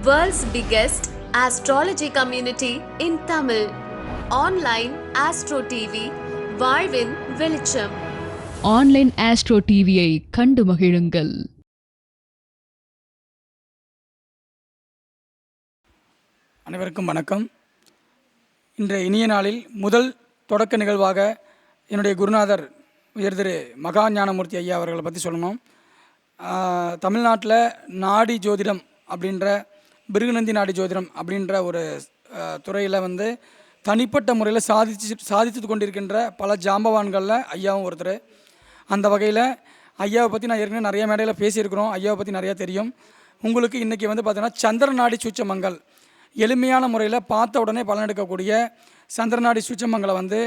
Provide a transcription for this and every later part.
World's biggest astrology community in Tamil. Online Astro TV, வாழ்வின் வெளிச்சம் online astro டிவியை கண்டு மகிழுங்கள். அனைவருக்கும் வணக்கம். இன்றைய இனிய நாளில் முதல் தொடக்க நிகழ்வாக என்னுடைய குருநாதர் உயர் திரு மகா ஞானமூர்த்தி ஐயா அவர்களை பற்றி சொல்லணும். தமிழ்நாட்டில் நாடி ஜோதிடம் அப்படின்ற பிருகுநந்தி நாடி ஜோதிடம் அப்படின்ற ஒரு துறையில் வந்து தனிப்பட்ட முறையில் சாதிச்சு சாதித்து கொண்டிருக்கின்ற பல ஜாம்பவான்களில் ஐயாவும் ஒருத்தர். அந்த வகையில் ஐயாவை பற்றி நான் ஏற்கனவே நிறைய மேடையில் பேசியிருக்கிறோம். ஐயாவை பற்றி நிறையா தெரியும். உங்களுக்கு இன்றைக்கி வந்து பார்த்தீங்கன்னா சந்திரநாடி சூச்சமங்கல் எளிமையான முறையில் பார்த்த உடனே பலன் எடுக்கக்கூடிய சந்திரநாடி சூச்சமங்களை வந்து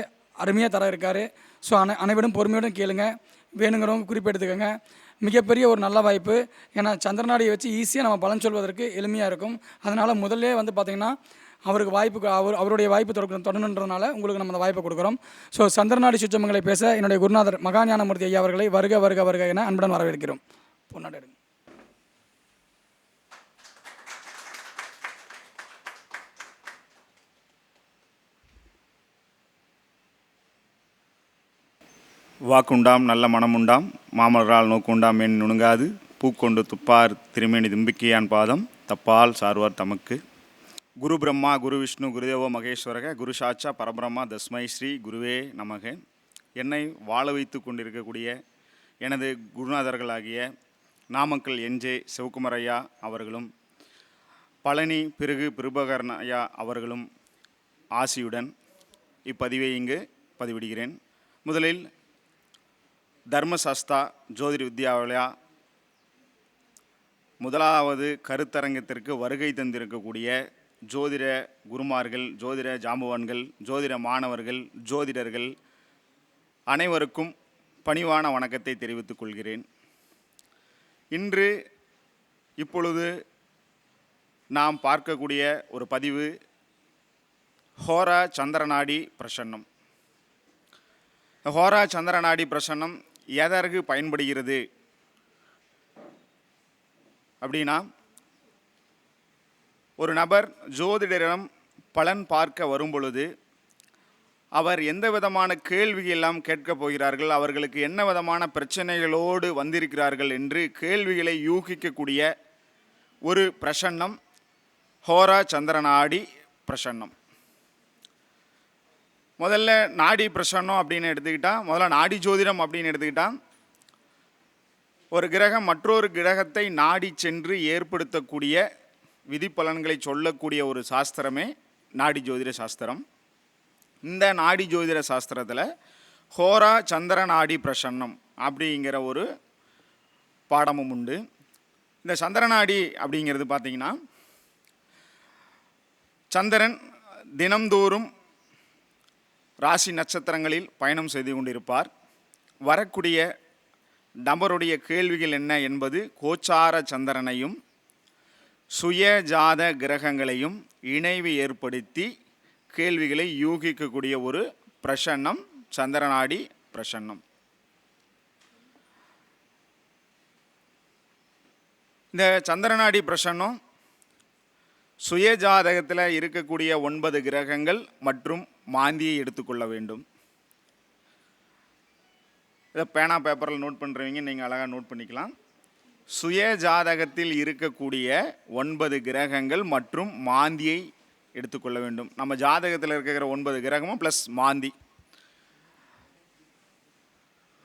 அருமையாக தர இருக்காரு. ஸோ அனை அனைவரும் பொறுமையுடன் கேளுங்கள் வேணுங்கிறவங்க குறிப்பெடுத்துக்கோங்க. மிகப்பெரிய ஒரு நல்ல வாய்ப்பு. ஏன்னா சந்திரநாடியை வச்சு ஈஸியாக நம்ம பலன் சொல்வதற்கு எளிமையாக இருக்கும். அதனால் முதல்ல வந்து பார்த்திங்கன்னா அவருக்கு வாய்ப்பு அவர் அவருடைய வாய்ப்பு தொடக்க தொடணுன்றதுனால உங்களுக்கு நம்ம அந்த வாய்ப்பை கொடுக்குறோம். ஸோ சந்திரநாடி சுற்றமங்களை பேச என்னுடைய குருநாதர் மகாஞானமூர்த்தி ஐயா அவர்களை வருக வருக வருக என அன்புடன் வரவேற்கிறோம். பொன்னாடி வாக்குண்டாம் நல்ல மனமுண்டாம் மாமலரால் நோக்குண்டாம் என் நுணுங்காது பூக்கொண்டு துப்பார் திருமேனி தும்பிக்கையான் பாதம் தப்பால் சார்வார் தமக்கு. குரு பிரம்மா குரு விஷ்ணு குருதேவோ மகேஸ்வரக குரு சாட்சா பரபிரம்மா தஸ்மை ஸ்ரீ குருவே நமக. என்னை வாழ வைத்து கொண்டிருக்கக்கூடிய எனது குருநாதர்களாகிய நாமக்கல் என்ஜே சிவகுமரையா அவர்களும் பழனி பிறகு பிரபகரன் ஐயா அவர்களும் ஆசியுடன் இப்பதிவை இங்கு பதிவிடுகிறேன். முதலில் தர்மசாஸ்தா ஜோதிட வித்யாவலயா முதலாவது கருத்தரங்கத்திற்கு வருகை தந்திருக்கக்கூடிய ஜோதிட குருமார்கள் ஜோதிட ஜாம்பவான்கள் ஜோதிட மாணவர்கள் ஜோதிடர்கள் அனைவருக்கும் பணிவான வணக்கத்தை தெரிவித்துக் கொள்கிறேன். இன்று இப்பொழுது நாம் பார்க்கக்கூடிய ஒரு பதிவு ஹோரா சந்திரநாடி பிரசன்னம். ஹோரா சந்திரநாடி பிரசன்னம் எதற்கு பயன்படுகிறது? அப்படின்னா ஒரு நபர் ஜோதிடரிடம் பலன் பார்க்க வரும் பொழுது அவர் எந்த விதமான கேள்வியெல்லாம் கேட்கப் போகிறார்கள் அவர்களுக்கு என்ன விதமான பிரச்சனைகளோடு வந்திருக்கிறார்கள் என்று கேள்விகளை யூகிக்கக்கூடிய ஒரு பிரசன்னம் ஹோரா சந்திரனாடி பிரசன்னம். முதல்ல நாடி பிரசன்னம் அப்படின்னு எடுத்துக்கிட்டால் முதல்ல நாடி ஜோதிடம் அப்படின்னு எடுத்துக்கிட்டால் ஒரு கிரகம் மற்றொரு கிரகத்தை நாடி சென்று ஏற்படுத்தக்கூடிய விதிப்பலன்களை சொல்லக்கூடிய ஒரு சாஸ்திரமே நாடி ஜோதிட சாஸ்திரம். இந்த நாடி ஜோதிட சாஸ்திரத்தில் ஹோரா சந்திர நாடி பிரசன்னம் அப்படிங்கிற ஒரு பாடமும் உண்டு. இந்த சந்திரநாடி அப்படிங்கிறது பார்த்திங்கன்னா சந்திரன் தினம்தோறும் ராசி நட்சத்திரங்களில் பயணம் செய்து கொண்டிருப்பார். வரக்கூடிய நபருடைய கேள்விகள் என்ன என்பது கோச்சார சந்திரனையும் சுய ஜாத கிரகங்களையும் இணைவு ஏற்படுத்தி கேள்விகளை யூகிக்கக்கூடிய ஒரு பிரசன்னம் சந்திரநாடி பிரசன்னம். இந்த சந்திரநாடி பிரசன்னம் சுய ஜாதகத்தில் இருக்கக்கூடிய ஒன்பது கிரகங்கள் மற்றும் மாந்தியை எடுத்துக்கொள்ள வேண்டும். இதை பேனா பேப்பரில் நோட் பண்ணுறவங்க நீங்கள் அழகாக நோட் பண்ணிக்கலாம். சுய ஜாதகத்தில் இருக்கக்கூடிய ஒன்பது கிரகங்கள் மற்றும் மாந்தியை எடுத்துக்கொள்ள வேண்டும். நம்ம ஜாதகத்தில் இருக்கிற ஒன்பது கிரகமும் ப்ளஸ் மாந்தி.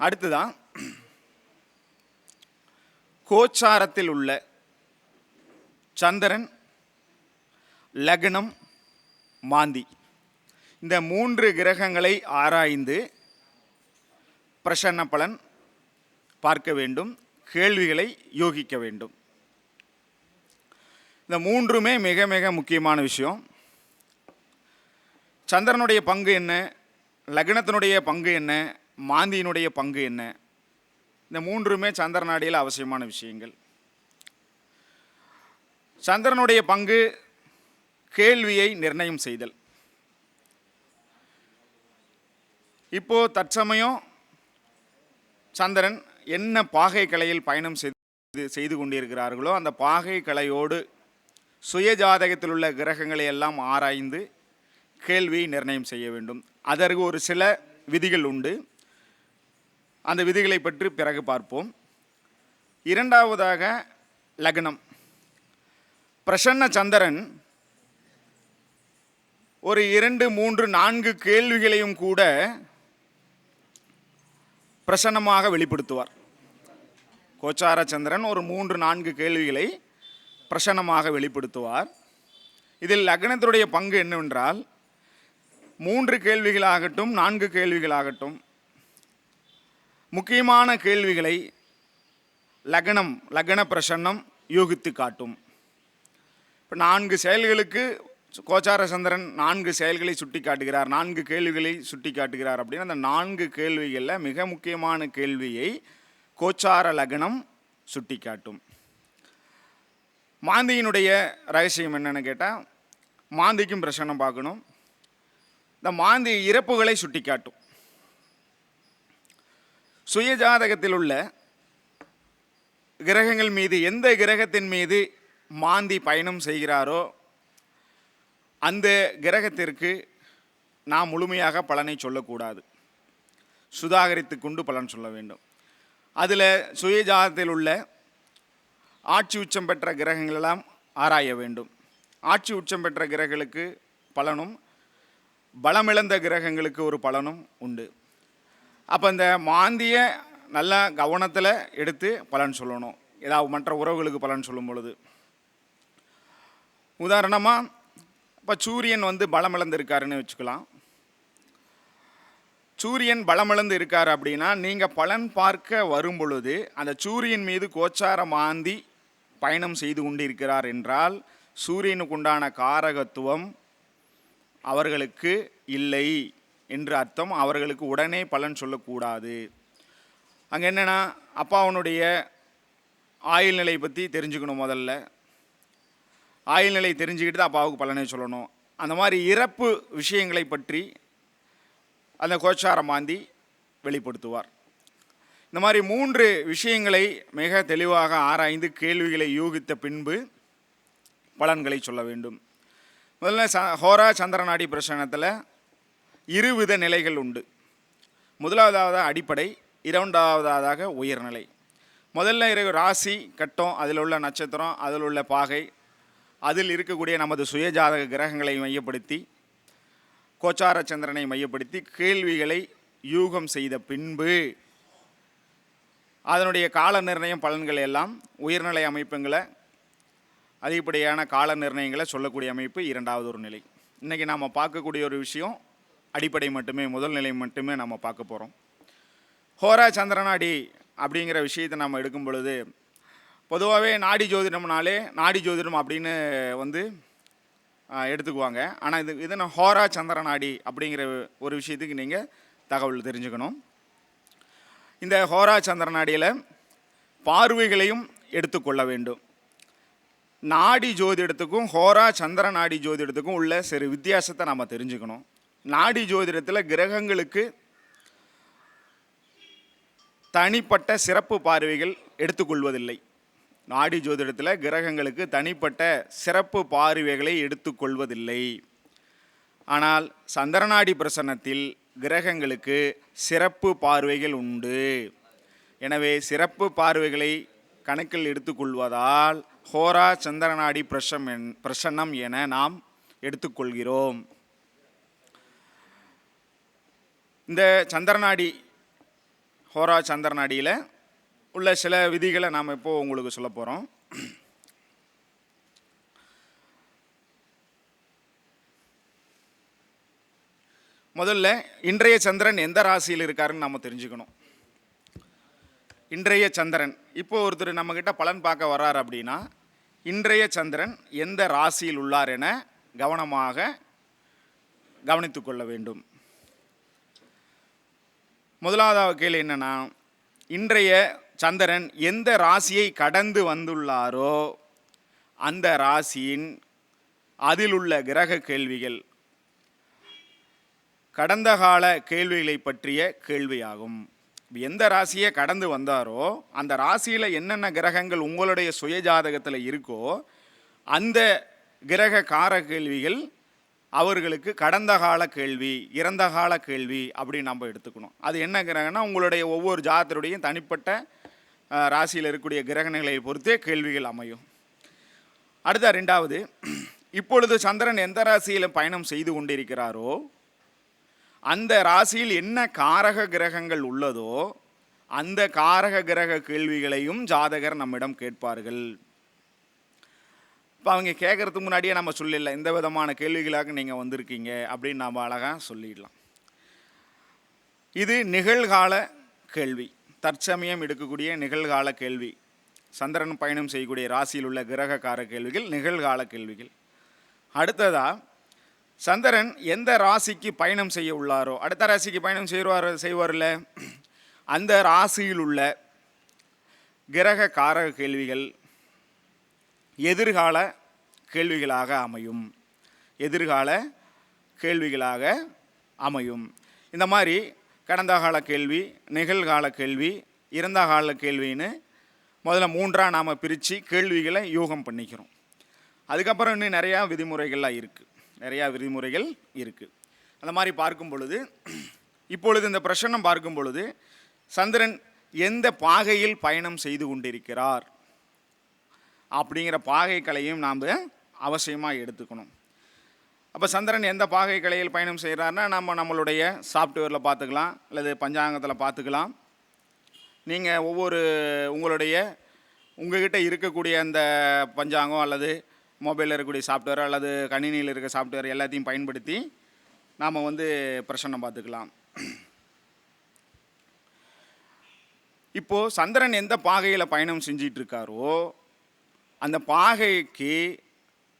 அடுத்துதான் கோச்சாரத்தில் உள்ள சந்திரன் லக்னம் மாந்தி. இந்த மூன்று கிரகங்களை ஆராய்ந்து பிரசன்ன பலன் பார்க்க வேண்டும் கேள்விகளை யோகிக்க வேண்டும். இந்த மூன்றுமே மிக மிக முக்கியமான விஷயம். சந்திரனுடைய பங்கு என்ன? லக்னத்தினுடைய பங்கு என்ன? மாந்தியினுடைய பங்கு என்ன? இந்த மூன்றுமே சந்திரநாடியில் அவசியமான விஷயங்கள். சந்திரனுடைய பங்கு கேள்வியை நிர்ணயம் செய்தல். இப்போ தற்சமயம் சந்திரன் என்ன பாகை கலையில் பயணம் செய்து செய்து கொண்டிருக்கிறார்களோ அந்த பாகை கலையோடு சுய ஜாதகத்தில் உள்ள கிரகங்களை எல்லாம் ஆராய்ந்து கேள்வியை நிர்ணயம் செய்ய வேண்டும். அதற்கு ஒரு சில விதிகள் உண்டு. அந்த விதிகளை பற்றி பிறகு பார்ப்போம். இரண்டாவதாக லக்னம். பிரசன்ன சந்திரன் ஒரு இரண்டு மூன்று நான்கு கேள்விகளையும் கூட பிரசன்னமாக வெளிப்படுத்துவார். கோச்சாரச்சந்திரன் ஒரு மூன்று நான்கு கேள்விகளை பிரசன்னமாக வெளிப்படுத்துவார். இதில் லக்னத்துடைய பங்கு என்னவென்றால் மூன்று கேள்விகளாகட்டும் நான்கு கேள்விகளாகட்டும் முக்கியமான கேள்விகளை லக்னம் லக்ன பிரசன்னம் யூகித்து காட்டும். இப்போ நான்கு செயல்களுக்கு கோச்சார சந்திரன் நான்கு செயல்களை சுட்டி காட்டுகிறார் நான்கு கேள்விகளை சுட்டி காட்டுகிறார் அப்படின்னா அந்த நான்கு கேள்விகளில் மிக முக்கியமான கேள்வியை கோச்சார லக்னம் சுட்டி காட்டும் மாந்தியினுடைய ரகசியம் என்னென்னு கேட்டால் மாந்திக்கும் பிரசனம் பார்க்கணும். இந்த மாந்தி இறப்புகளை சுட்டி காட்டும் சுயஜாதகத்தில் உள்ள கிரகங்கள் மீது எந்த கிரகத்தின் மீது மாந்தி பயணம் செய்கிறாரோ அந்த கிரகத்திற்கு நாம் முழுமையாக பலனை சொல்லக்கூடாது. சுதாகரித்து கொண்டு பலன் சொல்ல வேண்டும். அதில் சுயஜாதத்தில் உள்ள ஆட்சி உச்சம் பெற்ற கிரகங்களெல்லாம் ஆராய வேண்டும். ஆட்சி உச்சம் பெற்ற கிரகங்களுக்கு பலனும் பலமிழந்த கிரகங்களுக்கு ஒரு பலனும் உண்டு. அப்போ இந்த மாந்திய நல்ல கவனத்தில் எடுத்து பலன் சொல்லணும். ஏதாவது மற்ற உறவுகளுக்கு பலன் சொல்லும் பொழுது. உதாரணமாக இப்போ சூரியன் வந்து பலமிழந்து இருக்காருன்னு வச்சுக்கலாம். சூரியன் பலமிழந்து இருக்கார் அப்படின்னா நீங்கள் பலன் பார்க்க வரும் பொழுது அந்த சூரியன் மீது கோச்சார மாந்தி பயணம் செய்து கொண்டிருக்கிறார் என்றால் சூரியனுக்கு உண்டான காரகத்துவம் அவர்களுக்கு இல்லை என்று அர்த்தம். அவர்களுக்கு உடனே பலன் சொல்லக்கூடாது. அங்கே என்னென்னா அப்பாவனுடைய ஆயுள் நிலை பற்றி தெரிஞ்சுக்கணும் முதல்ல. ஆயுள் நிலை தெரிஞ்சுக்கிட்டு தான் அப்பாவுக்கு பலனை சொல்லணும். அந்த மாதிரி இறப்பு விஷயங்களை பற்றி அந்த கோச்சார மாந்தி வெளிப்படுத்துவார். இந்த மாதிரி மூன்று விஷயங்களை மிக தெளிவாக ஆராய்ந்து கேள்விகளை யூகித்த பின்பு பலன்களை சொல்ல வேண்டும். முதல்ல ச ஹோரா சந்திரநாடி பிரசனத்தில் இருவித நிலைகள் உண்டு. முதலாவதாக அடிப்படை இரண்டாவதாக உயர்நிலை. முதல்ல இரு ராசி கட்டம் அதில் உள்ள நட்சத்திரம் அதில் உள்ள பாகை அதில் இருக்கக்கூடிய நமது சுயஜாதக கிரகங்களை மையப்படுத்தி கோச்சார சந்திரனை மையப்படுத்தி கேள்விகளை யூகம் செய்த பின்பு அதனுடைய கால நிர்ணயம் பலன்கள் எல்லாம் உயர்நிலை அமைப்புங்களை அதிகப்படியான கால நிர்ணயங்களை சொல்லக்கூடிய அமைப்பு இரண்டாவது ஒரு நிலை. இன்றைக்கி நாம் பார்க்கக்கூடிய ஒரு விஷயம் அடிப்படை மட்டுமே முதல் நிலை மட்டுமே நம்ம பார்க்க போகிறோம் ஹோரா சந்திரனாடி அப்படிங்கிற விஷயத்தை நம்ம எடுக்கும் பொழுது பொதுவாகவே நாடி ஜோதிடம்னாலே நாடி ஜோதிடம் அப்படின்னு வந்து எடுத்துக்குவாங்க. ஆனால் இது இது நான் ஹோரா சந்திரநாடி அப்படிங்கிற ஒரு விஷயத்துக்கு நீங்கள் தகவல் தெரிஞ்சுக்கணும். இந்த ஹோரா சந்திர நாடியில் பார்வைகளையும் எடுத்துக்கொள்ள வேண்டும். நாடி ஜோதிடத்துக்கும் ஹோரா சந்திர நாடி ஜோதிடத்துக்கும் உள்ள சிறு வித்தியாசத்தை நம்ம தெரிஞ்சுக்கணும். நாடி ஜோதிடத்தில் கிரகங்களுக்கு தனிப்பட்ட சிறப்பு பார்வைகள் எடுத்துக்கொள்வதில்லை நாடி ஜோதிடத்தில் கிரகங்களுக்கு தனிப்பட்ட சிறப்பு பார்வைகளை எடுத்துக்கொள்வதில்லை. ஆனால் சந்திரநாடி பிரசன்னத்தில் கிரகங்களுக்கு சிறப்பு பார்வைகள் உண்டு. எனவே சிறப்பு பார்வைகளை கணக்கில் எடுத்துக்கொள்வதால் ஹோரா சந்திரநாடி பிரசம் என் பிரசன்னம் என நாம் எடுத்துக்கொள்கிறோம். இந்த சந்திரநாடி ஹோரா சந்திரநாடியில் உள்ள சில விதிகளை நாம் இப்போ உங்களுக்கு சொல்ல போகிறோம் முதல்ல இன்றைய சந்திரன் எந்த ராசியில் இருக்காருன்னு நம்ம தெரிஞ்சுக்கணும். இன்றைய சந்திரன். இப்போ ஒருத்தர் நம்மக்கிட்ட பலன் பார்க்க வர்றார் அப்படின்னா இன்றைய சந்திரன் எந்த ராசியில் உள்ளார் என கவனமாக கவனித்து கொள்ள வேண்டும். முதலாவது கேள்வி என்னென்னா இன்றைய சந்திரன் எந்த ராசியை கடந்து வந்துள்ளாரோ அந்த ராசியின் அதில் உள்ள கிரக கேள்விகள் கடந்த கால கேள்விகளை பற்றிய கேள்வியாகும். எந்த ராசியை கடந்து வந்தாரோ அந்த ராசியில் என்னென்ன கிரகங்கள் உங்களுடைய சுய ஜாதகத்தில் இருக்கோ அந்த கிரக கார கேள்விகள் அவர்களுக்கு கடந்த கால கேள்வி இறந்த கால கேள்வி அப்படின்னு நம்ம எடுத்துக்கணும். அது என்ன கிரகம்னா உங்களுடைய ஒவ்வொரு ஜாதருடையும் தனிப்பட்ட ராசியில் இருக்கக்கூடிய கிரகணங்களை பொறுத்தே கேள்விகள் அமையும். அடுத்த ரெண்டாவது இப்பொழுது சந்திரன் எந்த ராசியில் பயணம் செய்து கொண்டிருக்கிறாரோ அந்த ராசியில் என்ன காரக கிரகங்கள் உள்ளதோ அந்த காரக கிரக கேள்விகளையும் ஜாதகர் நம்மிடம் கேட்பார்கள். இப்போ அவங்க கேட்கறதுக்கு முன்னாடியே நம்ம சொல்லிடலாம் இந்த விதமான கேள்விகளாக நீங்கள் வந்திருக்கீங்க அப்படின்னு நாம் அழகாக சொல்லிடலாம். இது நிகழ்கால கேள்வி. தற்சமயம் எடுக்கக்கூடிய நிகழ்கால கேள்வி. சந்திரன் பயணம் செய்யக்கூடிய ராசியில் உள்ள கிரகக்கார கேள்விகள் நிகழ்கால கேள்விகள். அடுத்ததாக சந்திரன் எந்த ராசிக்கு பயணம் செய்ய உள்ளாரோ அடுத்த ராசிக்கு பயணம் செய்வார் செய்வார்ல? அந்த ராசியில் உள்ள கிரக காரக கேள்விகள் எதிர்கால கேள்விகளாக அமையும். எதிர்கால கேள்விகளாக அமையும். இந்த மாதிரி கடந்த கால கேள்வி நிகழ்கால கேள்வி இறந்த கால கேள்வின்னு முதல்ல மூன்றாக நாம் பிரித்து கேள்விகளை யூகம் பண்ணிக்கிறோம். அதுக்கப்புறம் இன்னும் நிறையா விதிமுறைகள்லாம் இருக்குது நிறையா விதிமுறைகள் இருக்குது அந்த மாதிரி பார்க்கும் பொழுது இப்பொழுது இந்த பிரசன்னம் பார்க்கும் பொழுது சந்திரன் எந்த பாகையில் பயணம் செய்து கொண்டிருக்கிறார்? அப்படிங்கிற பாகை கலையும் நாம் அவசியமாக எடுத்துக்கணும். அப்போ சந்திரன் எந்த பாகை கலையில் பயணம் செய்கிறாருன்னா நம்ம நம்மளுடைய சாஃப்ட்வேரில் பார்த்துக்கலாம் அல்லது பஞ்சாங்கத்தில் பார்த்துக்கலாம். நீங்கள் ஒவ்வொரு உங்களுடைய உங்கள்கிட்ட இருக்கக்கூடிய அந்த பஞ்சாங்கம் அல்லது மொபைலில் இருக்கக்கூடிய சாஃப்ட்வேர் அல்லது கணினியில் இருக்க சாஃப்ட்வேர் எல்லாத்தையும் பயன்படுத்தி நாம் வந்து பிரசன்னம் பார்த்துக்கலாம். இப்போது சந்திரன் எந்த பாகையில் பயணம் செஞ்சிகிட்ருக்காரோ அந்த பாகைக்கு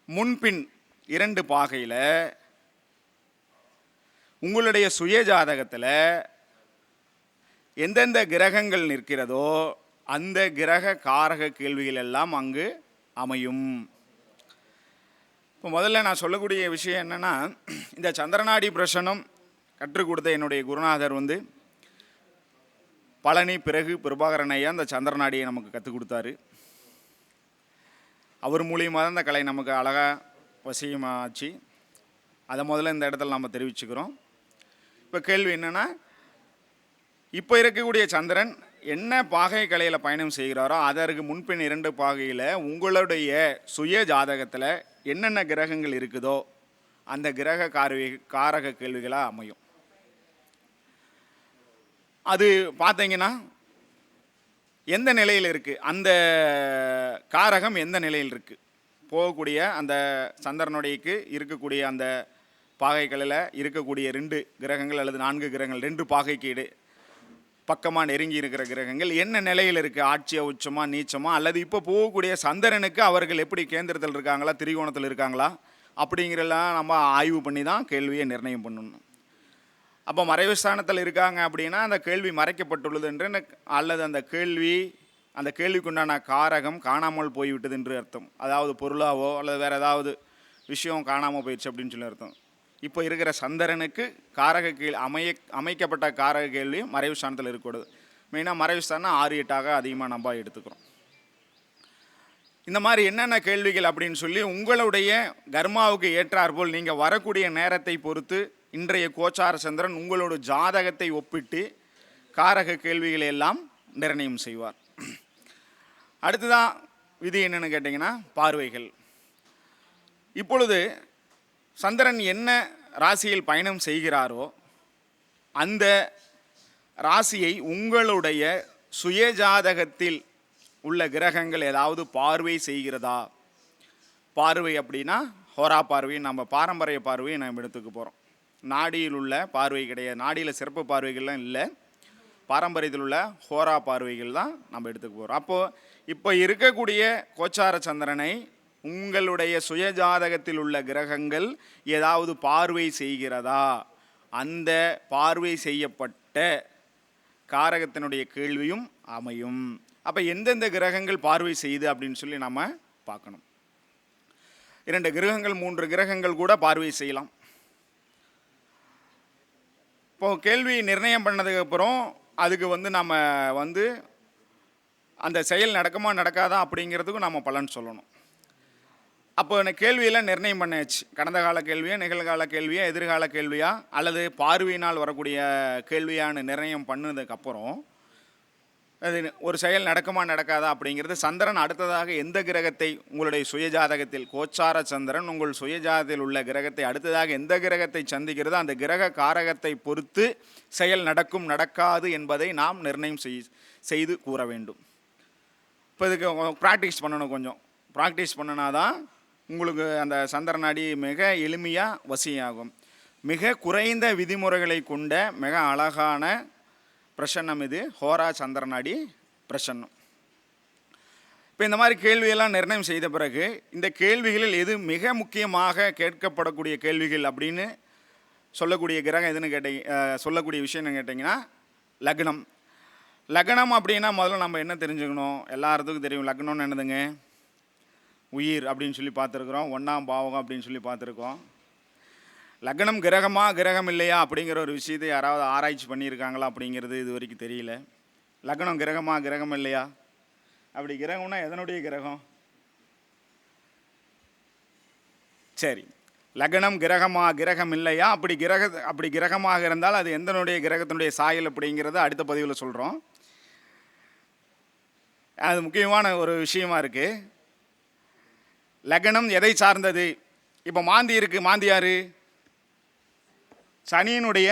முன்பின் இரண்டு பாகையில் உங்களுடைய சுய ஜாதகத்தில் எந்தெந்த கிரகங்கள் நிற்கிறதோ அந்த கிரக காரக கேள்விகள் எல்லாம் அங்கு அமையும். இப்போ முதல்ல நான் சொல்லக்கூடிய விஷயம் என்னென்னா இந்த சந்திரநாடி பிரசனம் கற்றுக் கொடுத்த என்னுடைய குருநாதர் வந்து பழனி பிறகு பிரபாகரன் ஐயா அந்த சந்திரநாடியை நமக்கு கற்றுக் கொடுத்தாரு. அவர் மூலியமாக தான் அந்த கலை நமக்கு அழகாக வசியமாச்சு. அதை முதல்ல இந்த இடத்துல நம்ம தெரிவிச்சுக்கிறோம். இப்போ கேள்வி என்னென்னா இப்போ இருக்கக்கூடிய சந்திரன் என்ன பாகை கலையில் பயணம் செய்கிறாரோ அதற்கு முன்பின் இரண்டு பாகையில் உங்களுடைய சுய ஜாதகத்தில் என்னென்ன கிரகங்கள் இருக்குதோ அந்த கிரக காரவி காரக கேள்விகளாக அமையும். அது பார்த்தீங்கன்னா எந்த நிலையில் இருக்குது அந்த காரகம் எந்த நிலையில் இருக்குது போகக்கூடிய அந்த சந்திரனுடையக்கு இருக்கக்கூடிய அந்த பாகைகளில் இருக்கக்கூடிய ரெண்டு கிரகங்கள் அல்லது நான்கு கிரகங்கள் ரெண்டு பாகைக்கு இடு பக்கமாக நெருங்கி இருக்கிற கிரகங்கள் என்ன நிலையில் இருக்குது ஆட்சியா உச்சமா நீச்சமா அல்லது இப்போ போகக்கூடிய சந்திரனுக்கு அவர்கள் எப்படி கேந்திரத்தில் இருக்காங்களா? திரிகோணத்தில் இருக்காங்களா? அப்படிங்கிறலாம் நம்ம ஆய்வு பண்ணி தான் கேள்வியை நிர்ணயம் பண்ணணும். அப்போ மறைவு ஸ்தானத்தில் இருக்காங்க அப்படின்னா அந்த கேள்வி மறைக்கப்பட்டுள்ளது என்று அல்லது அந்த கேள்வி அந்த கேள்விக்குண்டான காரகம் காணாமல் போய்விட்டது என்று அர்த்தம். அதாவது பொருளாவோ அல்லது வேறு ஏதாவது விஷயம் காணாமல் போயிடுச்சு அப்படின்னு சொல்லி அர்த்தம். இப்போ இருக்கிற சந்திரனுக்கு காரக கேள்வி அமைய அமைக்கப்பட்ட காரக கேள்வியும் மறைவு ஸ்தானத்தில் இருக்கக்கூடாது. மெயினாக மறைவு ஸ்தானம் ஆறு எட்டாக அதிகமாக நம்ம எடுத்துக்கிறோம். இந்த மாதிரி என்னென்ன கேள்விகள் அப்படின்னு சொல்லி உங்களுடைய கர்மாவுக்கு ஏற்றாற்போல் நீங்கள் வரக்கூடிய நேரத்தை பொறுத்து இன்றைய கோச்சார சந்திரன் உங்களோட ஜாதகத்தை ஒப்பிட்டு காரக கேள்விகளை எல்லாம் நிர்ணயம் செய்வார். அடுத்ததான் விதி என்னென்னு கேட்டிங்கன்னா பார்வைகள். இப்பொழுது சந்திரன் என்ன ராசியில் பயணம் செய்கிறாரோ அந்த ராசியை உங்களுடைய சுயஜாதகத்தில் உள்ள கிரகங்கள் ஏதாவது பார்வை செய்கிறதா? பார்வை அப்படின்னா ஹோரா பார்வை நம்ம பாரம்பரிய பார்வையை நம்ம எடுத்துக்க போகிறோம் நாடியில் உள்ள பார்வை கிடையாது. நாடியில் சிறப்பு பார்வைகள்லாம் இல்லை. பாரம்பரியத்தில் உள்ள ஹோரா பார்வைகள் தான் நம்ம எடுத்துக்க போகிறோம் அப்போது இப்போ இருக்கக்கூடிய கோச்சார சந்திரனை உங்களுடைய சுயஜாதகத்தில் உள்ள கிரகங்கள் ஏதாவது பார்வை செய்கிறதா? அந்த பார்வை செய்யப்பட்ட காரகத்தினுடைய கேள்வியும் அமையும். அப்போ எந்தெந்த கிரகங்கள் பார்வை செய்யுது அப்படின்னு சொல்லி நம்ம பார்க்கணும். இரண்டு கிரகங்கள் மூன்று கிரகங்கள் கூட பார்வை செய்யலாம். இப்போ கேள்வி நிர்ணயம் பண்ணதுக்கப்புறம் அதுக்கு வந்து நம்ம வந்து அந்த செயல் நடக்குமா நடக்காதா அப்படிங்கிறதுக்கும் நம்ம பலன் சொல்லணும். அப்போ எனக்கு கேள்வியெல்லாம் நிர்ணயம் பண்ணியாச்சு. கடந்த கால கேள்வியா நிகழ்கால கேள்வியா எதிர்கால கேள்வியா அல்லது பார்வையினால் வரக்கூடிய கேள்வியான்னு நிர்ணயம் பண்ணதுக்கப்புறம் ஒரு செயல் நடக்குமா நடக்காதா அப்படிங்கிறது சந்திரன் அடுத்ததாக எந்த கிரகத்தை உங்களுடைய சுயஜாதகத்தில் கோச்சார சந்திரன் உங்கள் சுயஜாதத்தில் உள்ள கிரகத்தை அடுத்ததாக எந்த கிரகத்தை சந்திக்கிறதோ அந்த கிரக காரகத்தை பொறுத்து செயல் நடக்கும் நடக்காது என்பதை நாம் நிர்ணயம் செய் செய்து கூற வேண்டும். இப்போ இதுக்கு ப்ராக்டிஸ் பண்ணணும் கொஞ்சம். ப்ராக்டிஸ் பண்ணினாதான் உங்களுக்கு அந்த சந்திரன் அடி மிக எளிமையாக வசியாகும். மிக குறைந்த விதிமுறைகளை கொண்ட மிக அழகான பிரசன்னம் இது. ஹோரா சந்திரநாடி பிரசன்னம். இப்போ இந்த மாதிரி கேள்வியெல்லாம் நிர்ணயம் செய்த பிறகு இந்த கேள்விகளில் எது மிக முக்கியமாக கேட்கப்படக்கூடிய கேள்விகள் அப்படின்னு சொல்லக்கூடிய கிரகம் எதுன்னு கேட்டீங்க சொல்லக்கூடிய விஷயம்னு கேட்டிங்கன்னா லக்னம். லக்னம் அப்படின்னா முதல்ல நம்ம என்ன தெரிஞ்சுக்கணும்? எல்லாத்துக்கும் தெரியும். லக்னம்னு என்னதுங்க? உயிர் அப்படின்னு சொல்லி பார்த்துருக்குறோம். ஒன்றாம் பாவகம் அப்படின்னு சொல்லி பார்த்துருக்கோம். லக்னம் கிரகமா கிரகம் இல்லையா அப்படிங்கிற ஒரு விஷயத்தை யாராவது ஆராய்ச்சி பண்ணியிருக்காங்களா அப்படிங்கிறது இது வரைக்கும் தெரியல. லக்னம் கிரகமா கிரகம் இல்லையா அப்படி கிரகம்னா எதனுடைய கிரகம்? சரி. லக்னம் கிரகமா கிரகம் இல்லையா அப்படி கிரக அப்படி கிரகமாக இருந்தால் அது எந்தனுடைய கிரகத்தினுடைய சாயல் அப்படிங்கிறத அடுத்த பதிவில் சொல்கிறோம் அது முக்கியமான ஒரு விஷயமா இருக்குது லக்னம் எதை சார்ந்தது? இப்போ மாந்தி இருக்குது மாந்தியாரு? சனியினுடைய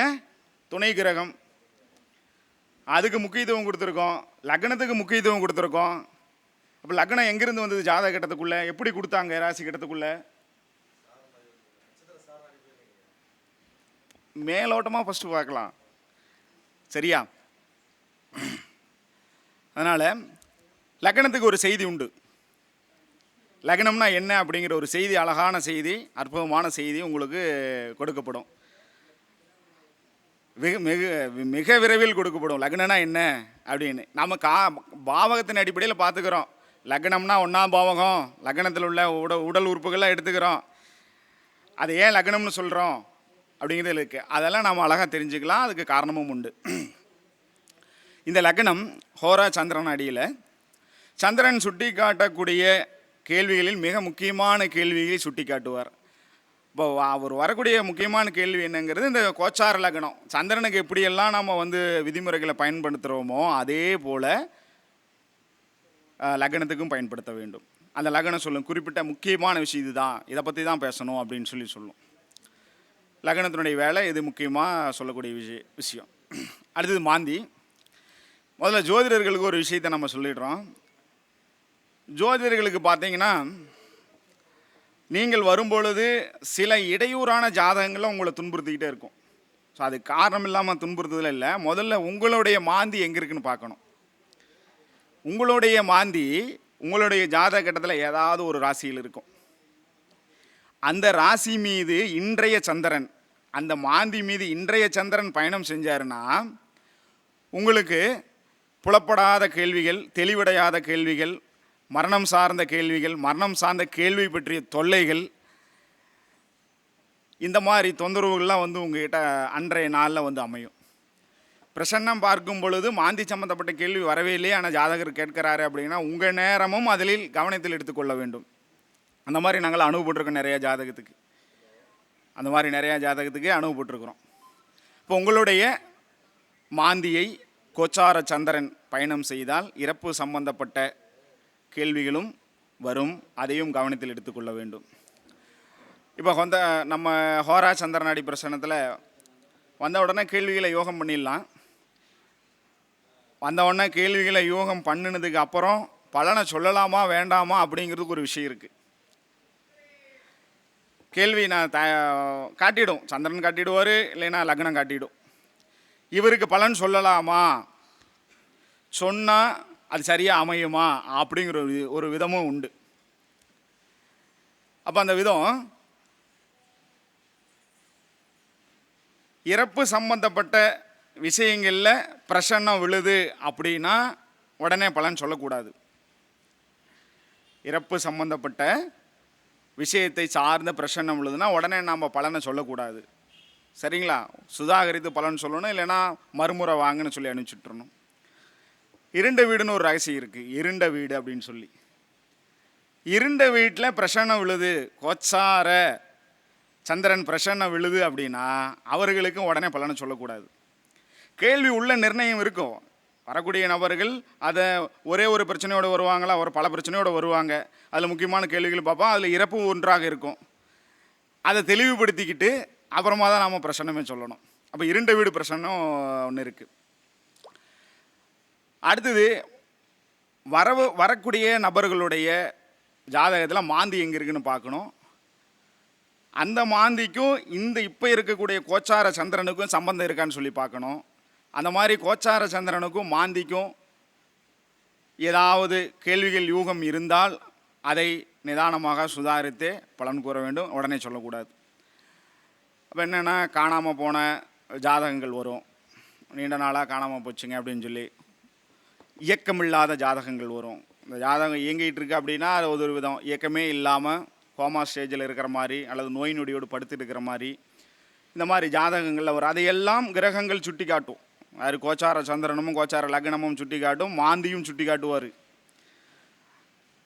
துணை கிரகம். அதுக்கு முக்கியத்துவம் கொடுத்துருக்கோம். லக்னத்துக்கு முக்கியத்துவம் கொடுத்துருக்கோம். அப்போ லக்னம் எங்கேருந்து வந்தது? ஜாதக கட்டத்துக்குள்ளே. எப்படி கொடுத்தாங்க? ராசி கட்டத்துக்குள்ளே? மேலோட்டமாக ஃபஸ்ட்டு பார்க்கலாம். சரியா? அதனால் லக்னத்துக்கு ஒரு செய்தி உண்டு. லக்னம்னா என்ன அப்படிங்கிற ஒரு செய்தி அழகான செய்தி அற்புதமான செய்தி உங்களுக்கு கொடுக்கப்படும். வெகு மிக மிக விரைவில் கொடுக்கப்படும். லக்னம்னா என்ன? அப்படின்னு. நம்ம கா பாவகத்தின் அடிப்படையில் பார்த்துக்கிறோம். லக்னம்னா ஒன்றாம் பாவகம். லக்னத்தில் உள்ள உட உடல் உறுப்புகள்லாம் எடுத்துக்கிறோம். அது ஏன் லக்னம்னு சொல்கிறோம் அப்படிங்கிறது இருக்குது அதெல்லாம் நம்ம அழகாக தெரிஞ்சுக்கலாம். அதுக்கு காரணமும் உண்டு. இந்த லக்னம் ஹோரா சந்திரன் அடியில். சந்திரன் சுட்டி காட்டக்கூடிய கேள்விகளில் மிக முக்கியமான கேள்விகளை சுட்டி காட்டுவார் இப்போ அவர் வரக்கூடிய முக்கியமான கேள்வி என்னங்கிறது இந்த கோச்சார லக்னம். சந்திரனுக்கு எப்படியெல்லாம் நம்ம வந்து விதிமுறைகளை பயன்படுத்துகிறோமோ அதே போல் லக்னத்துக்கும் பயன்படுத்த வேண்டும். அந்த லக்னம் சொல்லும் குறிப்பிட்ட முக்கியமான விஷயம் இதுதான் இதை பற்றி தான் பேசணும் அப்படின்னு சொல்லி சொல்லும். லக்னத்தினுடைய வேலை இது முக்கியமாக சொல்லக்கூடிய விஷய விஷயம். அடுத்தது மாந்தி. முதல்ல ஜோதிடர்களுக்கு ஒரு விஷயத்தை நம்ம சொல்லிடுறோம். ஜோதிடர்களுக்கு பார்த்தீங்கன்னா நீங்கள் வரும்பொழுது சில இடையூறான ஜாதகங்களை உங்களை துன்புறுத்திக்கிட்டே இருக்கும். ஸோ அது காரணம் இல்லாமல் துன்புறுத்துதல் இல்லை. முதல்ல உங்களுடைய மாந்தி எங்கே இருக்குன்னு பார்க்கணும். உங்களுடைய மாந்தி உங்களுடைய ஜாதக கட்டத்தில் ஏதாவது ஒரு ராசியில் இருக்கும். அந்த ராசி மீது இன்றைய சந்திரன் அந்த மாந்தி மீது இன்றைய சந்திரன் பயணம் செஞ்சாருன்னா உங்களுக்கு புலப்படாத கேள்விகள் தெளிவடையாத கேள்விகள் மரணம் சார்ந்த கேள்விகள் மரணம் சார்ந்த கேள்வி பற்றிய தொல்லைகள் இந்த மாதிரி தொந்தரவுகள்லாம் வந்து உங்ககிட்ட அன்றைய நாளில் வந்து அமையும். பிரசன்னம் பார்க்கும் பொழுது மாந்தி சம்மந்தப்பட்ட கேள்வி வரவே இல்லையே ஆனால் ஜாதகர் கேட்கிறாரு அப்படின்னா உங்கள் நேரமும் அதில் கவனத்தில் எடுத்துக்கொள்ள வேண்டும். அந்த மாதிரி நாங்கள் அனுபவப்பட்டிருக்கோம் நிறையா ஜாதகத்துக்கு. அந்த மாதிரி நிறையா ஜாதகத்துக்கு அனுபவப்பட்டிருக்கிறோம் இப்போ உங்களுடைய மாந்தியை கோச்சார சந்திரன் பயணம் செய்தால் இறப்பு சம்பந்தப்பட்ட கேள்விகளும் வரும் அதையும் கவனத்தில் எடுத்துக்கொள்ள வேண்டும். இப்போ வந்த நம்ம ஹோரா சந்திரநாடி பிரசனத்தில் வந்த உடனே கேள்விகளை யோகம் பண்ணிடலாம். வந்த உடனே கேள்விகளை யோகம் பண்ணினதுக்கு அப்புறம் பலனை சொல்லலாமா வேண்டாமா அப்படிங்கிறதுக்கு ஒரு விஷயம் இருக்குது கேள்வி நான் த காட்டிடும். சந்திரன் காட்டிடுவார் இல்லைன்னா லக்னம் காட்டிடும். இவருக்கு பலன் சொல்லலாமா? சொன்னால் அது சரியாக அமையுமா அப்படிங்கிற ஒரு ஒரு விதமும் உண்டு. அப்போ அந்த விதம் இறப்பு சம்பந்தப்பட்ட விஷயங்களில் பிரசன்னம் விழுது அப்படின்னா உடனே பலன் சொல்லக்கூடாது. இறப்பு சம்பந்தப்பட்ட விஷயத்தை சார்ந்த பிரசன்னம் விழுதுன்னா உடனே நாம் பலனை சொல்லக்கூடாது. சரிங்களா? சுதாகரித்து பலன் சொல்லணும் இல்லைன்னா மறுமுறை வாங்கன்னு சொல்லி அனுப்பிச்சுட்றணும் இருண்ட வீடுன்னு ஒரு ரகசியம் இருக்குது இருண்ட வீடு அப்படின்னு சொல்லி. இருண்ட வீட்டில் பிரசன்னம் விழுது. கொச்சார சந்திரன் பிரசன்னம் விழுது அப்படின்னா அவர்களுக்கும் உடனே பலனை சொல்லக்கூடாது. கேள்வி உள்ள நிர்ணயம் இருக்கும். வரக்கூடிய நபர்கள் அதை ஒரே ஒரு பிரச்சனையோடு வருவாங்களா? ஒரு பல பிரச்சனையோடு வருவாங்க. அதில் முக்கியமான கேள்விகள் பார்ப்போம். அதில் இறப்பும் ஒன்றாக இருக்கும். அதை தெளிவுபடுத்திக்கிட்டு அப்புறமா தான் நாம் பிரசன்னமே சொல்லணும். அப்போ இருண்ட வீடு பிரசன்னம் ஒன்று இருக்குது அடுத்தது வரவு வரக்கூடிய நபர்களுடைய ஜாதகத்தில் மாந்தி எங்கே இருக்குன்னு பார்க்கணும். அந்த மாந்திக்கும் இந்த இப்போ இருக்கக்கூடிய கோச்சார சந்திரனுக்கும் சம்பந்தம் இருக்கான்னு சொல்லி பார்க்கணும். அந்த மாதிரி கோச்சார சந்திரனுக்கும் மாந்திக்கும் ஏதாவது கேள்விகள் யூகம் இருந்தால் அதை நிதானமாக சுதாரித்து பலன் கூற வேண்டும். உடனே சொல்லக்கூடாது. அப்போ என்னென்னா காணாமல் போன ஜாதகங்கள் வரும். நீண்ட நாளாக காணாமல் போச்சுங்க அப்படின்னு சொல்லி இயக்கமில்லாத ஜாதகங்கள் வரும். இந்த ஜாதகம் இயங்கிட்டு இருக்கு அப்படின்னா அது ஒரு விதம். இயக்கமே இல்லாமல் கோமா ஸ்டேஜில் இருக்கிற மாதிரி அல்லது நோய் நொடியோடு படுத்துட்டு இருக்கிற மாதிரி இந்த மாதிரி ஜாதகங்களில் வரும். அதையெல்லாம் கிரகங்கள் சுட்டி காட்டும் அது கோச்சார சந்திரனும் கோச்சார லக்னமும் சுட்டி காட்டும் மாந்தியும் சுட்டி காட்டுவார்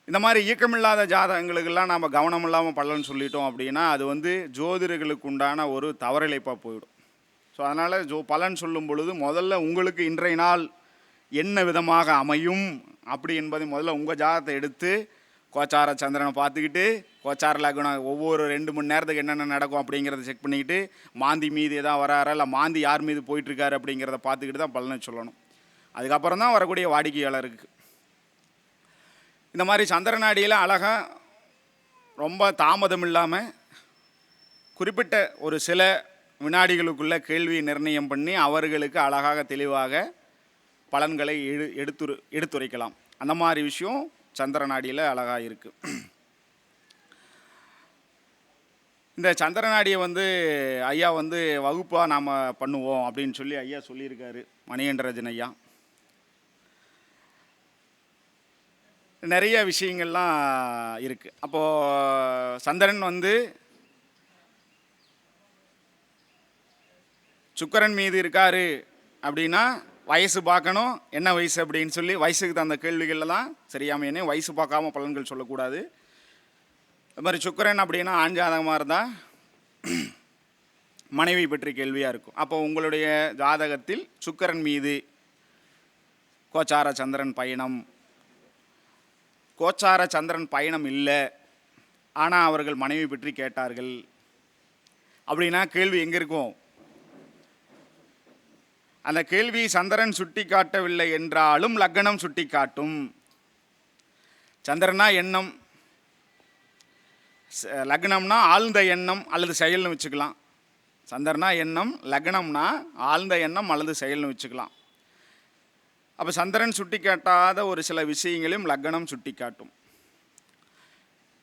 இந்த மாதிரி இயக்கமில்லாத ஜாதகங்களுக்கெல்லாம் நம்ம கவனம் இல்லாமல் பலன் சொல்லிட்டோம் அப்படின்னா அது வந்து ஜோதிடர்களுக்கு உண்டான ஒரு தவறிழைப்பாக போயிடும். ஸோ அதனால் ஜோ பலன் சொல்லும் பொழுது முதல்ல உங்களுக்கு இன்றைய நாள் என்ன விதமாக அமையும் அப்படி என்பதை முதல்ல உங்கள் ஜாதகத்தை எடுத்து கோச்சார சந்திரனை பார்த்துக்கிட்டு கோச்சார லக்னம் ஒவ்வொரு ரெண்டு மணி நேரத்துக்கு என்னென்ன நடக்கும் அப்படிங்கிறத செக் பண்ணிக்கிட்டு மாந்தி மீது எதாவது வராரா இல்லை மாந்தி யார் மீது போயிட்டுருக்காரு அப்படிங்கிறத பார்த்துக்கிட்டு தான் பலனை சொல்லணும். அதுக்கப்புறம் தான் வரக்கூடிய வாடிக்கையாளருக்கு இந்த மாதிரி சந்திரநாடியில் அழகாக ரொம்ப தாமதம் இல்லாமல் குறிப்பிட்ட ஒரு சில வினாடிகளுக்குள்ள கேள்வி நிர்ணயம் பண்ணி அவர்களுக்கு அழகாக தெளிவாக பலன்களை எடு எடுத்துரு எடுத்துரைக்கலாம். அந்த மாதிரி விஷயம் சந்திரநாடியில் அழகாக இருக்குது இந்த சந்திரநாடியை வந்து ஐயா வந்து வகுப்பாக நாம் பண்ணுவோம் அப்படின்னு சொல்லி ஐயா சொல்லியிருக்காரு மணிகண்டரஜன் ஐயா. நிறைய விஷயங்கள்லாம் இருக்குது அப்போது சந்திரன் வந்து சுக்கரன் மீது இருக்காரு அப்படின்னா வயசு பார்க்கணும் என்ன வயசு அப்படின்னு சொல்லி வயசுக்கு தகுந்த கேள்விகளில் தான் சரியாம என்ன வயசு பார்க்காம பலன்கள் சொல்லக்கூடாது. அது மாதிரி சுக்கரன் அப்படின்னா ஆஞ்சாதகமாக இருந்தால் மனைவி பற்றி கேள்வியாக இருக்கும். அப்போ உங்களுடைய ஜாதகத்தில் சுக்கரன் மீது கோச்சார சந்திரன் பயணம். கோச்சார சந்திரன் பயணம் இல்லை. ஆனால் அவர்கள் மனைவி பற்றி கேட்டார்கள். அப்படின்னா கேள்வி எங்கே இருக்கும்? அந்த கேள்வி சந்திரன் சுட்டி காட்டவில்லை என்றாலும் லக்னம் சுட்டி காட்டும் சந்திரனா எண்ணம். லக்னம்னா ஆழ்ந்த எண்ணம் அல்லது செயல்னு வச்சுக்கலாம். சந்திரனா எண்ணம் லக்னம்னா ஆழ்ந்த எண்ணம் அல்லது செயல்னு வச்சுக்கலாம். அப்போ சந்திரன் சுட்டி காட்டாத ஒரு சில விஷயங்களையும் லக்னம் சுட்டி காட்டும்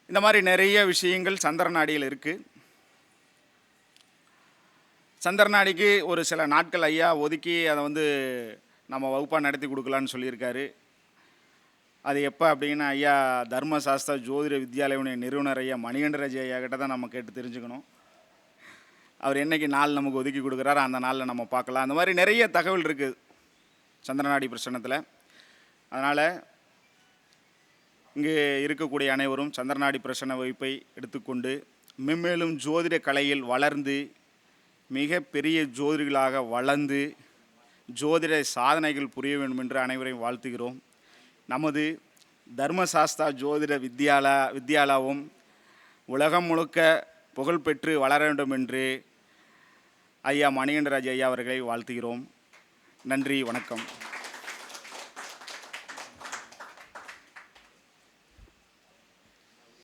இந்த மாதிரி நிறைய விஷயங்கள் சந்திரநாடியில் இருக்குது சந்திரநாடிக்கு ஒரு சில நாட்கள் ஐயா ஒதுக்கி அதை வந்து நம்ம வகுப்பாக நடத்தி கொடுக்கலான்னு சொல்லியிருக்காரு. அது எப்போ அப்படின்னா ஐயா தர்மசாஸ்திர ஜோதிட வித்யாலயனுடைய நிறுவனர் ஐயா மணிகண்டராஜ் ஐயா கிட்ட தான் நம்ம கேட்டு தெரிஞ்சுக்கணும். அவர் என்னைக்கு நாள் நமக்கு ஒதுக்கி கொடுக்குறாரோ அந்த நாளில் நம்ம பார்க்கலாம். அந்த மாதிரி நிறைய தகவல் இருக்குது சந்திரநாடி பிரச்சனத்தில் அதனால் இங்கே இருக்கக்கூடிய அனைவரும் சந்திரநாடி பிரசன்ன வகுப்பை எடுத்துக்கொண்டு மென்மேலும் ஜோதிட கலையில் வளர்ந்து மிக பெரிய ஜோதிடர்களாக வளர்ந்து ஜோதிட சாதனைகள் புரிய வேண்டும் என்று அனைவரையும் வாழ்த்துகிறோம். நமது தர்மசாஸ்தா ஜோதிட வித்யாலா வித்யாலாவும் உலகம் முழுக்க புகழ்பெற்று வளர வேண்டும் என்று ஐயா மணிகண்டராஜ் ஐயா அவர்களை வாழ்த்துகிறோம். நன்றி வணக்கம்.